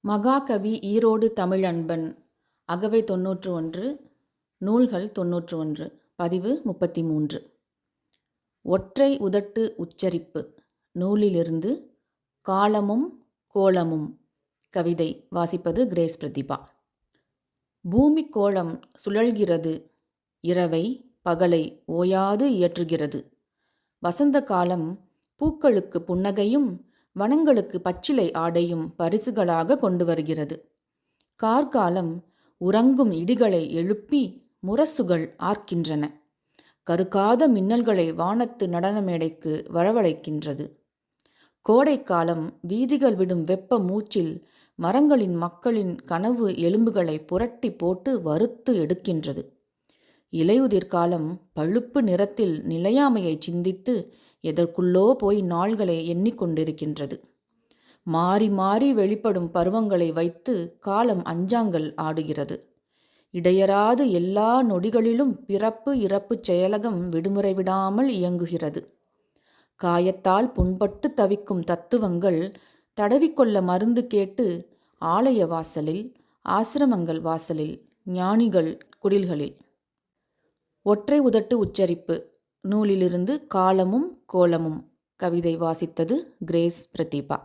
மகாகவி ஈரோடு தமிழன்பன் அகவை தொன்னூற்று ஒன்று நூல்கள் தொன்னூற்று ஒன்று பதிவு முப்பத்தி மூன்று ஒற்றை உதட்டு உச்சரிப்பு. நூலிலிருந்து காலமும் கோலமும். கவிதை வாசிப்பது கிரேஸ் பிரதிபா. பூமி கோளம் சுழல்கிறது. இரவை பகலை ஓயாது இயற்றுகிறது. வசந்த காலம் பூக்களுக்கு புன்னகையும் வனங்களுக்கு பச்சிலை ஆடையும் பரிசுகளாக கொண்டு வருகிறது கார்காலம் உறங்கும் இடிகளை எழுப்பி முரசுகள் ஆர்க்கின்றன. கருக்காத மின்னல்களை வானத்து நடனமேடைக்கு வரவழைக்கின்றது. கோடைக்காலம் வீதிகள் விடும் வெப்ப மூச்சில் மரங்களின் மக்களின் கனவு எலும்புகளை புரட்டி போட்டு வறுத்து எடுக்கின்றது. இலையுதிர் காலம் பழுப்பு நிறத்தில் நிலையாமையை சிந்தித்து எதற்குள்ளோ போய் நாள்களை எண்ணிக்கொண்டிருக்கின்றது. மாறி மாறி வெளிப்படும் பருவங்களை வைத்து காலம் அஞ்சாங்கல் ஆடுகிறது. இடையராது எல்லா நொடிகளிலும் பிறப்பு இறப்பு செயலகம் விடுமுறை விடாமல் இயங்குகிறது. காயத்தால் புண்பட்டு தவிக்கும் தத்துவங்கள் தடவிக்கொள்ள மருந்து கேட்டு ஆலய வாசலில் ஆசிரமங்கள் வாசலில் ஞானிகள் குடில்களில் ஒற்றை உதட்டு உச்சரிப்பு. நூலிலிருந்து காலமும் கோலமும். கவிதை வாசித்தது கிரேஸ் பிரதீபா.